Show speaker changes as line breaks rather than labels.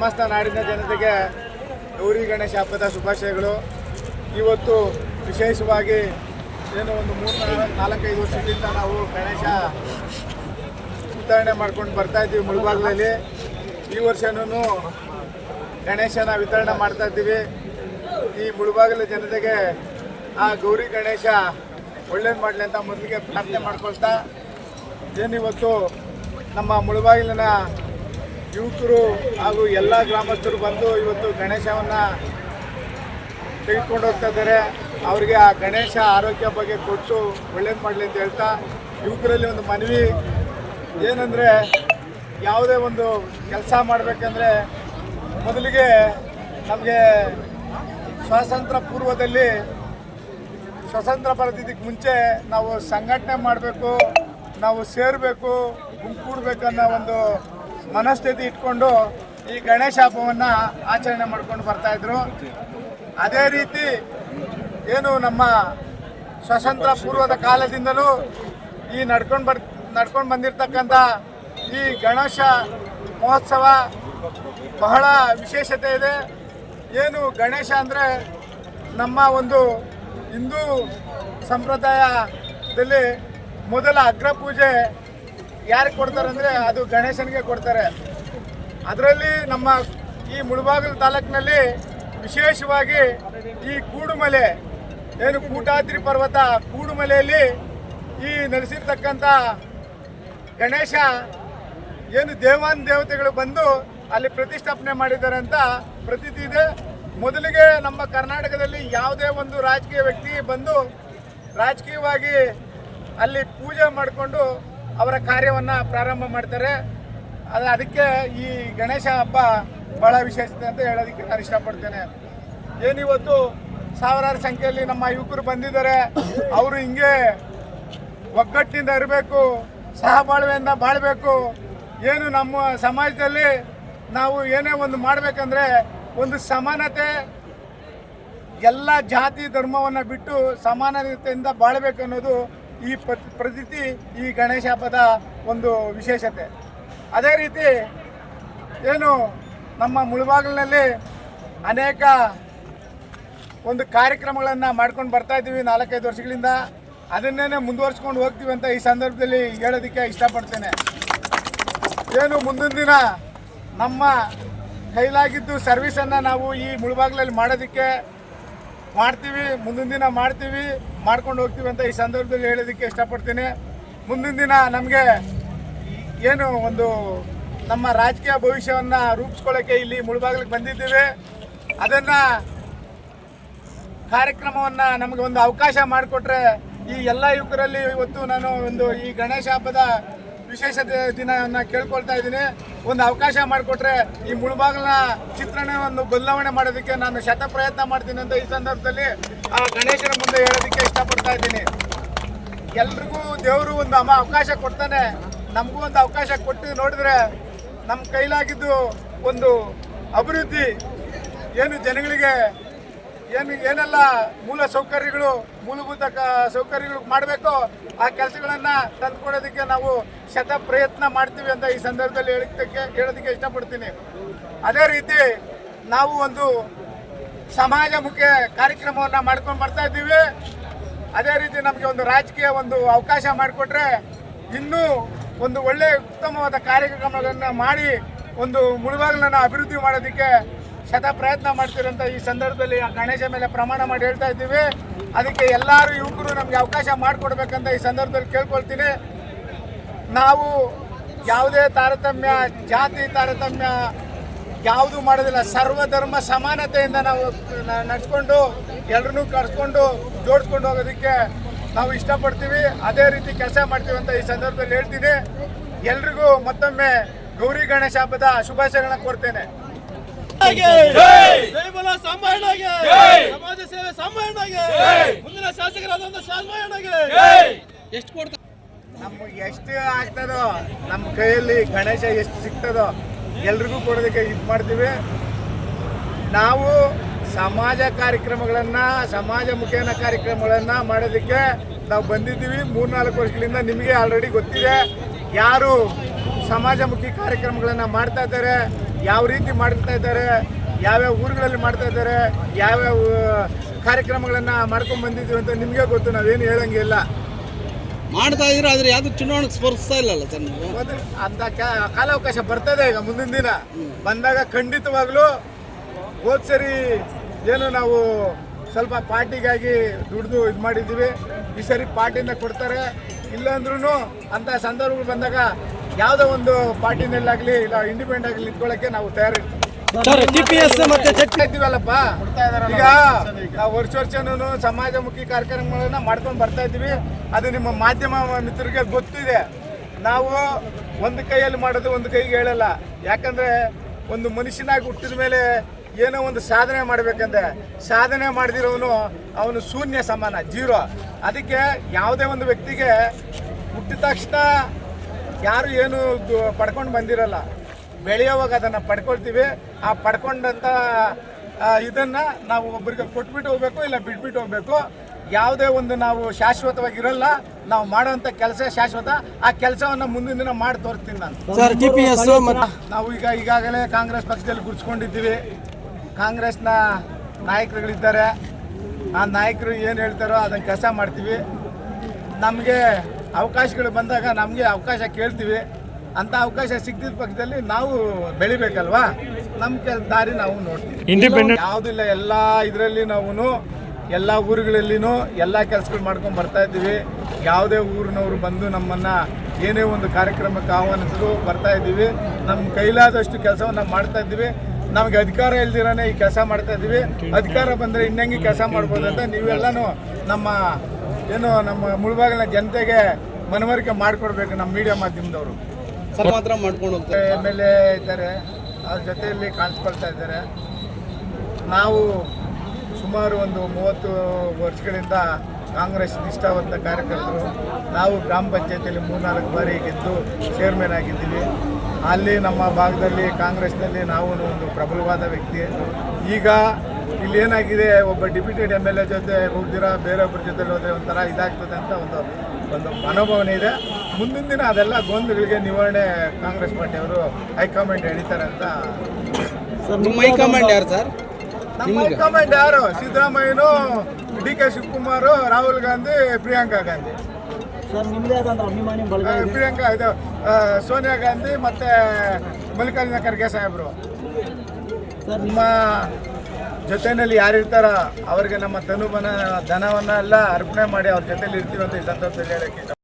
ಸಮಸ್ತ ನಾಡಿನ ಜನತೆಗೆ ಗೌರಿ ಗಣೇಶ ಹಬ್ಬದ ಶುಭಾಶಯಗಳು. ಇವತ್ತು ವಿಶೇಷವಾಗಿ ಏನು ಒಂದು ಮೂರು ನಾಲ್ಕು- ನಾಲ್ಕೈದು ವರ್ಷದಿಂದ ನಾವು ಗಣೇಶ ವಿತರಣೆ ಮಾಡ್ಕೊಂಡು ಬರ್ತಾ ಇದ್ದೀವಿ ಮುಳುಬಾಗ್ಲಲ್ಲಿ. ಈ ವರ್ಷನೂ ಗಣೇಶನ ವಿತರಣೆ ಮಾಡ್ತಾ ಇದ್ದೀವಿ. ಈ ಮುಳುಬಾಗಿಲ ಜನತೆಗೆ ಆ ಗೌರಿ ಗಣೇಶ ಒಳ್ಳೇದು ಮಾಡಲಿ ಅಂತ ಮೊದಲಿಗೆ ಪ್ರಾರ್ಥನೆ ಮಾಡ್ಕೊಳ್ತಾ ಏನಿವತ್ತು ನಮ್ಮ ಮುಳುಬಾಗಿಲಿನ ಯುವಕರು ಹಾಗೂ ಎಲ್ಲ ಗ್ರಾಮಸ್ಥರು ಬಂದು ಇವತ್ತು ಗಣೇಶವನ್ನು ತೆಗೆದುಕೊಂಡು ಹೋಗ್ತಾ ಇದ್ದಾರೆ. ಅವರಿಗೆ ಆ ಗಣೇಶ ಆರೋಗ್ಯ ಬಗ್ಗೆ ಕೊಟ್ಟು ಒಳ್ಳೇದು ಮಾಡಲಿ ಅಂತ ಹೇಳ್ತಾ ಯುವಕರಲ್ಲಿ ಒಂದು ಮನವಿ. ಏನಂದರೆ ಯಾವುದೇ ಒಂದು ಕೆಲಸ ಮಾಡಬೇಕಂದ್ರೆ ಮೊದಲಿಗೆ ನಮಗೆ ಸ್ವಾತಂತ್ರ್ಯ ಪೂರ್ವದಲ್ಲಿ ಸ್ವತಂತ್ರ ಬರೋದಿದ್ದಕ್ಕೆ ಮುಂಚೆ ನಾವು ಸಂಘಟನೆ ಮಾಡಬೇಕು, ನಾವು ಸೇರಬೇಕು, ಗುಂಪು ಅನ್ನೋ ಒಂದು ಮನಸ್ಥಿತಿ ಇಟ್ಕೊಂಡು ಈ ಗಣೇಶ ಹಬ್ಬವನ್ನು ಆಚರಣೆ ಮಾಡ್ಕೊಂಡು ಬರ್ತಾಯಿದ್ರು ಅದೇ ರೀತಿ ಏನು ನಮ್ಮ ಸ್ವತಂತ್ರ ಪೂರ್ವದ ಕಾಲದಿಂದಲೂ ಈ ನಡ್ಕೊಂಡು ಬರ್, ನಡ್ಕೊಂಡು ಬಂದಿರತಕ್ಕಂಥ ಈ ಗಣೇಶ ಮಹೋತ್ಸವ ಬಹಳ ವಿಶೇಷತೆ ಇದೆ. ಏನು ಗಣೇಶ ಅಂದರೆ ನಮ್ಮ ಒಂದು ಹಿಂದೂ ಸಂಪ್ರದಾಯದಲ್ಲಿ ಮೊದಲ ಅಗ್ರ ಪೂಜೆ ಯಾರಿಗೆ ಕೊಡ್ತಾರೆ ಅಂದರೆ ಅದು ಗಣೇಶನಿಗೆ ಕೊಡ್ತಾರೆ. ಅದರಲ್ಲಿ ನಮ್ಮ ಈ ಮುಳಬಾಗಿಲು ತಾಲೂಕಿನಲ್ಲಿ ವಿಶೇಷವಾಗಿ ಈ ಕೂಡುಮಲೆ, ಏನು ಕೂಟಾದ್ರಿ ಪರ್ವತ, ಕೂಡುಮಲೆಯಲ್ಲಿ ಈ ನೆಲೆಸಿರ್ತಕ್ಕಂಥ ಗಣೇಶ ಏನು ದೇವಾನ್ ದೇವತೆಗಳು ಬಂದು ಅಲ್ಲಿ ಪ್ರತಿಷ್ಠಾಪನೆ ಮಾಡಿದ್ದಾರೆ ಅಂತ ಪ್ರತೀತಿ ಇದೆ. ಮೊದಲಿಗೆ ನಮ್ಮ ಕರ್ನಾಟಕದಲ್ಲಿ ಯಾವುದೇ ಒಂದು ರಾಜಕೀಯ ವ್ಯಕ್ತಿ ಬಂದು ರಾಜಕೀಯವಾಗಿ ಅಲ್ಲಿ ಪೂಜೆ ಮಾಡಿಕೊಂಡು ಅವರ ಕಾರ್ಯವನ್ನು ಪ್ರಾರಂಭ ಮಾಡ್ತಾರೆ. ಅದು ಅದಕ್ಕೆ ಈ ಗಣೇಶ ಹಬ್ಬ ಬಹಳ ವಿಶೇಷತೆ ಅಂತ ಹೇಳೋದಕ್ಕೆ ನಾನು ಇಷ್ಟಪಡ್ತೇನೆ. ಏನಿವತ್ತು ಸಾವಿರಾರು ಸಂಖ್ಯೆಯಲ್ಲಿ ನಮ್ಮ ಯುವಕರು ಬಂದಿದ್ದಾರೆ. ಅವರು ಹಿಂಗೆ ಒಗ್ಗಟ್ಟಿನಿಂದ ಇರಬೇಕು, ಸಹಬಾಳ್ವೆಯಿಂದ ಬಾಳಬೇಕು. ಏನು ನಮ್ಮ ಸಮಾಜದಲ್ಲಿ ನಾವು ಏನೇ ಒಂದು ಮಾಡಬೇಕಂದ್ರೆ ಒಂದು ಸಮಾನತೆ, ಎಲ್ಲ ಜಾತಿ ಧರ್ಮವನ್ನು ಬಿಟ್ಟು ಸಮಾನತೆಯಿಂದ ಬಾಳಬೇಕು ಅನ್ನೋದು ಈ ಪ್ರತಿ ಈ ಗಣೇಶ ಹಬ್ಬದ ಒಂದು ವಿಶೇಷತೆ. ಅದೇ ರೀತಿ ಏನು ನಮ್ಮ ಮುಳುಬಾಗಿಲಿನಲ್ಲಿ ಅನೇಕ ಒಂದು ಕಾರ್ಯಕ್ರಮಗಳನ್ನು ಮಾಡ್ಕೊಂಡು ಬರ್ತಾ ಇದ್ದೀವಿ ನಾಲ್ಕೈದು ವರ್ಷಗಳಿಂದ. ಅದನ್ನೇ ಮುಂದುವರ್ಸ್ಕೊಂಡು ಹೋಗ್ತೀವಿ ಅಂತ ಈ ಸಂದರ್ಭದಲ್ಲಿ ಹೇಳೋದಕ್ಕೆ ಇಷ್ಟಪಡ್ತೇನೆ. ಏನು ಮುಂದಿನ ದಿನ ನಮ್ಮ ಕೈಲಾಗಿದ್ದು ಸರ್ವಿಸನ್ನು ನಾವು ಈ ಮುಳುಬಾಗಿಲಲ್ಲಿ ಮಾಡೋದಕ್ಕೆ ಮಾಡ್ತೀವಿ, ಮುಂದಿನ ದಿನ ಮಾಡ್ತೀವಿ, ಮಾಡ್ಕೊಂಡು ಹೋಗ್ತೀವಿ ಅಂತ ಈ ಸಂದರ್ಭದಲ್ಲಿ ಹೇಳೋದಕ್ಕೆ ಇಷ್ಟಪಡ್ತೀನಿ. ಮುಂದಿನ ದಿನ ನಮಗೆ ಏನು ಒಂದು ನಮ್ಮ ರಾಜಕೀಯ ಭವಿಷ್ಯವನ್ನು ರೂಪಿಸ್ಕೊಳ್ಳೋಕ್ಕೆ ಇಲ್ಲಿ ಮುಳುಬಾಗಿಲಿಗೆ ಬಂದಿದ್ದೀವಿ. ಅದನ್ನು ಕಾರ್ಯಕ್ರಮವನ್ನು ನಮಗೆ ಒಂದು ಅವಕಾಶ ಮಾಡಿಕೊಟ್ರೆ ಈ ಎಲ್ಲ ಯುವಕರಲ್ಲಿ ಇವತ್ತು ನಾನು ಒಂದು ಈ ಗಣೇಶ ಹಬ್ಬದ ವಿಶೇಷತೆ ದಿನ ಕೇಳ್ಕೊಳ್ತಾ ಇದ್ದೀನಿ. ಒಂದು ಅವಕಾಶ ಮಾಡಿಕೊಟ್ರೆ ಈ ಮುಳುಬಾಗಿಲಿನ ಚಿತ್ರಣವನ್ನು ಬದಲಾವಣೆ ಮಾಡೋದಕ್ಕೆ ನಾನು ಶತ ಪ್ರಯತ್ನ ಮಾಡ್ತೀನಿ ಅಂತ ಈ ಸಂದರ್ಭದಲ್ಲಿ ಆ ಗಣೇಶನ ಮುಂದೆ ಹೇಳೋದಕ್ಕೆ ಇಷ್ಟಪಡ್ತಾ ಇದ್ದೀನಿ. ಎಲ್ರಿಗೂ ದೇವರು ಒಂದು ಅಮ್ಮ ಅವಕಾಶ ಕೊಡ್ತಾನೆ. ನಮಗೂ ಒಂದು ಅವಕಾಶ ಕೊಟ್ಟು ನೋಡಿದ್ರೆ ನಮ್ಮ ಕೈಲಾಗಿದ್ದು ಒಂದು ಅಭಿವೃದ್ಧಿ. ಏನು ಜನಗಳಿಗೆ ಏನು ಏನೆಲ್ಲ ಮೂಲ ಸೌಕರ್ಯಗಳು, ಮೂಲಭೂತ ಸೌಕರ್ಯಗಳು ಮಾಡಬೇಕೋ ಆ ಕೆಲಸಗಳನ್ನು ತಂದುಕೊಡೋದಕ್ಕೆ ನಾವು ಶತ ಪ್ರಯತ್ನ ಮಾಡ್ತೀವಿ ಅಂತ ಈ ಸಂದರ್ಭದಲ್ಲಿ ಹೇಳೋದಕ್ಕೆ ಹೇಳೋದಕ್ಕೆ ಇಷ್ಟಪಡ್ತೀನಿ. ಅದೇ ರೀತಿ ನಾವು ಒಂದು ಸಮಾಜಮುಖಿ ಕಾರ್ಯಕ್ರಮವನ್ನು ಮಾಡ್ಕೊಂಡು ಬರ್ತಾ ಇದ್ದೀವಿ. ಅದೇ ರೀತಿ ನಮಗೆ ಒಂದು ರಾಜಕೀಯ ಒಂದು ಅವಕಾಶ ಮಾಡಿಕೊಟ್ರೆ ಇನ್ನೂ ಒಂದು ಒಳ್ಳೆ ಉತ್ತಮವಾದ ಕಾರ್ಯಕ್ರಮಗಳನ್ನು ಮಾಡಿ, ಒಂದು ಮುಳುಬಾಗಿಲನ್ನು ಅಭಿವೃದ್ಧಿ ಮಾಡೋದಕ್ಕೆ ಶತ ಪ್ರಯತ್ನ ಮಾಡ್ತಿರೋಂಥ ಈ ಸಂದರ್ಭದಲ್ಲಿ ಗಣೇಶ ಮೇಲೆ ಪ್ರಮಾಣ ಮಾಡಿ ಹೇಳ್ತಾ ಇದ್ದೀವಿ. ಅದಕ್ಕೆ ಎಲ್ಲರೂ ಯುವಕರು ನಮಗೆ ಅವಕಾಶ ಮಾಡಿಕೊಡ್ಬೇಕಂತ ಈ ಸಂದರ್ಭದಲ್ಲಿ ಕೇಳ್ಕೊಳ್ತೀನಿ. ನಾವು ಯಾವುದೇ ತಾರತಮ್ಯ, ಜಾತಿ ತಾರತಮ್ಯ ಯಾವುದು ಮಾಡೋದಿಲ್ಲ. ಸರ್ವಧರ್ಮ ಸಮಾನತೆಯಿಂದ ನಾವು ನಡೆಸ್ಕೊಂಡು ನಡ್ಸ್ಕೊಂಡು ಎಲ್ಲರನ್ನೂ ಕರೆಸ್ಕೊಂಡು, ಜೋಡಿಸ್ಕೊಂಡು ಹೋಗೋದಕ್ಕೆ ನಾವು ಇಷ್ಟಪಡ್ತೀವಿ. ಅದೇ ರೀತಿ ಕೆಲಸ ಮಾಡ್ತೀವಿ ಅಂತ ಈ ಸಂದರ್ಭದಲ್ಲಿ ಹೇಳ್ತೀನಿ. ಎಲ್ರಿಗೂ ಮತ್ತೊಮ್ಮೆ ಗೌರಿ ಗಣೇಶ ಹಬ್ಬದ ಶುಭಾಶಯಗಳನ್ನ ಕೊಡ್ತೇನೆ
ಸಾಂಬಣ್ಣಗೆ ಸಮಾಜ ಸೇವೆ ಸಾಂಬಣ್ಣಗೆ ಮುಂದಿನ ಶಾಸಕರಾದಂತ ಎಷ್ಟು ಕೊಡ್ತಾರೆ
ನಮಗೆ ಎಷ್ಟು ಆಗ್ತದೋ ನಮ್ಮ ಕೈಯಲ್ಲಿ ಗಣೇಶ ಎಷ್ಟು ಸಿಗ್ತದೋ ಎಲ್ರಿಗೂ ಕೊಡೋದಕ್ಕೆ ಇದು ಮಾಡ್ತೀವಿ. ನಾವು ಸಮಾಜ ಕಾರ್ಯಕ್ರಮಗಳನ್ನು ಸಮಾಜ ಮುಖೇನ ಕಾರ್ಯಕ್ರಮಗಳನ್ನ ಮಾಡೋದಕ್ಕೆ ನಾವು ಬಂದಿದ್ದೀವಿ. ಮೂರ್ನಾಲ್ಕು ವರ್ಷಗಳಿಂದ ನಿಮಗೆ ಆಲ್ರೆಡಿ ಗೊತ್ತಿದೆ. ಯಾರು ಸಮಾಜಮುಖಿ ಕಾರ್ಯಕ್ರಮಗಳನ್ನು ಮಾಡ್ತಾ ಇದ್ದಾರೆ ಯಾವ ರೀತಿ ಮಾಡ್ತಾ ಇದ್ದಾರೆ ಯಾವ್ಯಾವ ಊರುಗಳಲ್ಲಿ ಮಾಡ್ತಾ ಇದ್ದಾರೆ ಯಾವ್ಯಾವ ಕಾರ್ಯಕ್ರಮಗಳನ್ನು ಮಾಡ್ಕೊಂಡು ಬಂದಿದ್ದೀವಿ ಅಂತ ನಿಮಗೆ ಗೊತ್ತು ನಾವೇನು ಹೇಳಂಗಿಲ್ಲ.
ಮಾಡ್ತಾ ಇದ್ರೆ ಆದ್ರೆ ಯಾವ್ದು ಚುನಾವಣೆ ಸ್ಪರ್ಧಿಸ್ತಾ ಇಲ್ಲ ಸರ್ ನೀವು?
ಅಂತ ಕಾಲಾವಕಾಶ ಬರ್ತದೆ ಈಗ ಮುಂದಿನ ದಿನ. ಬಂದಾಗ ಖಂಡಿತವಾಗ್ಲೂ ಹೋದ್ ಸರಿ ಏನು ನಾವು ಸ್ವಲ್ಪ ಪಾರ್ಟಿಗಾಗಿ ದುಡ್ದು ಇದು ಮಾಡಿದ್ದೀವಿ. ಈ ಸರಿ ಪಾರ್ಟಿಯಿಂದ ಕೊಡ್ತಾರೆ. ಇಲ್ಲಾಂದ್ರೂ ಅಂತ ಸಂದರ್ಭಗಳು ಬಂದಾಗ ಯಾವುದೋ ಒಂದು ಪಾರ್ಟಿನಲ್ಲಾಗಲಿ ಇಲ್ಲ ಇಂಡಿಪೆಂಡೆಂಟ್ ಆಗಲಿ ನಿಂತ್ಕೊಳ್ಳೋಕ್ಕೆ ನಾವು ತಯಾರಿರ್ತೀವಿ. ಇದ್ದೀವಲ್ಲಪ್ಪ? ಈಗ ನಾವು ವರ್ಷ ವರ್ಷನೂ ಸಮಾಜಮುಖಿ ಕಾರ್ಯಕ್ರಮಗಳನ್ನ ಮಾಡ್ಕೊಂಡು ಬರ್ತಾ ಇದ್ದೀವಿ. ಅದು ನಿಮ್ಮ ಮಾಧ್ಯಮ ಮಿತ್ರರಿಗೆ ಗೊತ್ತಿದೆ. ನಾವು ಒಂದು ಕೈಯಲ್ಲಿ ಮಾಡೋದು ಒಂದು ಕೈಗೆ ಹೇಳಲ್ಲ. ಯಾಕಂದ್ರೆ ಒಂದು ಮನುಷ್ಯನಾಗಿ ಹುಟ್ಟಿದ ಮೇಲೆ ಏನೋ ಒಂದು ಸಾಧನೆ ಮಾಡ್ಬೇಕಂದ್ರೆ ಸಾಧನೆ ಮಾಡಿದಿರೋನು ಅವನು ಶೂನ್ಯ ಸಮಾನ ಜೀರೋ. ಅದಕ್ಕೆ ಯಾವುದೇ ಒಂದು ವ್ಯಕ್ತಿಗೆ ಹುಟ್ಟಿದ ತಕ್ಷಣ ಯಾರು ಏನು ಪಡ್ಕೊಂಡು ಬಂದಿರಲ್ಲ. ಬೆಳೆಯೋವಾಗ ಅದನ್ನು ಪಡ್ಕೊಳ್ತೀವಿ. ಆ ಪಡ್ಕೊಂಡಂಥ ಇದನ್ನ ನಾವು ಒಬ್ಬರಿಗೆ ಕೊಟ್ಬಿಟ್ಟು ಹೋಗ್ಬೇಕು ಇಲ್ಲ ಬಿಟ್ಬಿಟ್ಟು ಹೋಗ್ಬೇಕು. ಯಾವುದೇ ಒಂದು ನಾವು ಶಾಶ್ವತವಾಗಿರಲ್ಲ ನಾವು ಮಾಡುವಂತ ಕೆಲಸ ಶಾಶ್ವತ. ಆ ಕೆಲಸವನ್ನು ಮುಂದಿನ ದಿನ ಮಾಡಿ ತೋರಿಸ್ತೀನಿ ನಾನು.
ಸರ್ ಟಿ ಮತ್ತೆ
ನಾವು ಈಗ ಈಗಾಗಲೇ ಕಾಂಗ್ರೆಸ್ ಪಕ್ಷದಲ್ಲಿ ಗುರ್ಸ್ಕೊಂಡಿದ್ದೀವಿ. ಕಾಂಗ್ರೆಸ್ನ ನಾಯಕರುಗಳಿದ್ದಾರೆ. ಆ ನಾಯಕರು ಏನು ಹೇಳ್ತಾರೋ ಅದನ್ನು ಕೆಲಸ ಮಾಡ್ತೀವಿ. ನಮಗೆ ಅವಕಾಶಗಳು ಬಂದಾಗ ನಮಗೆ ಅವಕಾಶ ಕೇಳ್ತೀವಿ. ಅಂತ ಅವಕಾಶ ಸಿಕ್ಕಿದ ಪಕ್ಷದಲ್ಲಿ ನಾವು ಬೆಳಿಬೇಕಲ್ವಾ? ನಮ್ಮ ಕೆಲ ದಾರಿ ನಾವು ನೋಡ್ತೀವಿ.
ಇಂಡಿಪೆಂಡೆಂಟ್
ಯಾವುದಿಲ್ಲ ಎಲ್ಲ ಇದರಲ್ಲಿ ನಾವು ಎಲ್ಲ ಊರುಗಳಲ್ಲಿನೂ ಎಲ್ಲ ಕೆಲಸಗಳು ಮಾಡ್ಕೊಂಡು ಬರ್ತಾ ಇದ್ದೀವಿ. ಯಾವುದೇ ಊರಿನವರು ಬಂದು ನಮ್ಮನ್ನು ಏನೇ ಒಂದು ಕಾರ್ಯಕ್ರಮಕ್ಕೆ ಆಹ್ವಾನಿಸಿದ್ರು ಬರ್ತಾ ಇದ್ದೀವಿ. ನಮ್ಮ ಕೈಲಾದಷ್ಟು ಕೆಲಸವನ್ನು ಮಾಡ್ತಾ ಇದ್ದೀವಿ. ನಮಗೆ ಅಧಿಕಾರ ಇಲ್ದಿರಾನೆ ಈ ಕೆಲಸ ಮಾಡ್ತಾ ಇದ್ದೀವಿ. ಅಧಿಕಾರ ಬಂದರೆ ಇನ್ನಂಗೆ ಕೆಲಸ ಮಾಡ್ಬೋದು ಅಂತ ನೀವೆಲ್ಲನೂ ನಮ್ಮ ಏನು ನಮ್ಮ ಮುಳುಬಾಗಿಲಿನ ಜನತೆಗೆ ಮನವರಿಕೆ ಮಾಡಿಕೊಡ್ಬೇಕು ನಮ್ಮ ಮೀಡಿಯಾ ಮಾಧ್ಯಮದವರು.
ಮಾತ್ರ ಮಾಡ್ಕೊಂಡು ಹೋಗ್ತಾರೆ
ಎಂ ಎಲ್ ಎ ಇದ್ದಾರೆ ಅವ್ರ ಜೊತೆಯಲ್ಲಿ ಕಾಣಿಸ್ಕೊಳ್ತಾ ಇದ್ದಾರೆ. ನಾವು ಸುಮಾರು ಒಂದು ಮೂವತ್ತು ವರ್ಷಗಳಿಂದ ಕಾಂಗ್ರೆಸ್ ನಿಷ್ಠಾವಂತ ಕಾರ್ಯಕರ್ತರು. ನಾವು ಗ್ರಾಮ ಪಂಚಾಯತಿಯಲ್ಲಿ ಮೂರ್ನಾಲ್ಕು ಬಾರಿ ಗೆದ್ದು ಚೇರ್ಮನ್ ಆಗಿದ್ದೀವಿ. ಅಲ್ಲಿ ನಮ್ಮ ಭಾಗದಲ್ಲಿ ಕಾಂಗ್ರೆಸ್ನಲ್ಲಿ ನಾವು ಒಂದು ಪ್ರಬಲವಾದ ವ್ಯಕ್ತಿ. ಈಗ ಇಲ್ಲಿ ಏನಾಗಿದೆ? ಒಬ್ಬ ಡಿಪ್ಯೂಟೆಡ್ ಎಂ ಎಲ್ ಎ ಜೊತೆ ಹೋಗ್ದಿರಾ ಬೇರೊಬ್ಬರ ಜೊತೆ ಹೋದರೆ ಒಂಥರ ಇದಾಗ್ತದೆ ಅಂತ ಒಂದು ಒಂದು ಮನೋಭಾವನೆ ಇದೆ. ಮುಂದಿನ ದಿನ ಅದೆಲ್ಲ ಗೊಂದಲಗಳಿಗೆ ನಿವಾರಣೆ ಕಾಂಗ್ರೆಸ್ ಪಾರ್ಟಿಯವರು ಹೈಕಮಾಂಡ್ ಎಳಿತಾರೆ ಅಂತ.
ನಿಮ್ಮ ಹೈಕಮಾಂಡ್ ಯಾರು ಸರ್?
ನಮ್ಮ ಹೈಕಮಾಂಡ್ ಯಾರು? ಸಿದ್ದರಾಮಯ್ಯನು ಡಿ ಕೆ ಶಿವಕುಮಾರ್ ರಾಹುಲ್ ಗಾಂಧಿ ಪ್ರಿಯಾಂಕಾ ಗಾಂಧಿ. ಪ್ರಿಯಾಂಕಾ ಇದು ಸೋನಿಯಾ ಗಾಂಧಿ ಮತ್ತೆ ಮಲ್ಲಿಕಾರ್ಜುನ ಖರ್ಗೆ ಸಾಹೇಬರು. ನಿಮ್ಮ ಜೊತೆಯಲ್ಲಿ ಯಾರಿರ್ತಾರ ಅವರಿಗೆ ನಮ್ಮ ತನುಬನ, ಧನವನ್ನ ಎಲ್ಲ ಅರ್ಪಣೆ ಮಾಡಿ ಅವ್ರ ಜೊತೆಲಿ ಇರ್ತೀವಿ ಅಂತ ಈ ಸಂದರ್ಭದಲ್ಲಿ ಹೇಳಕ್ಕೆ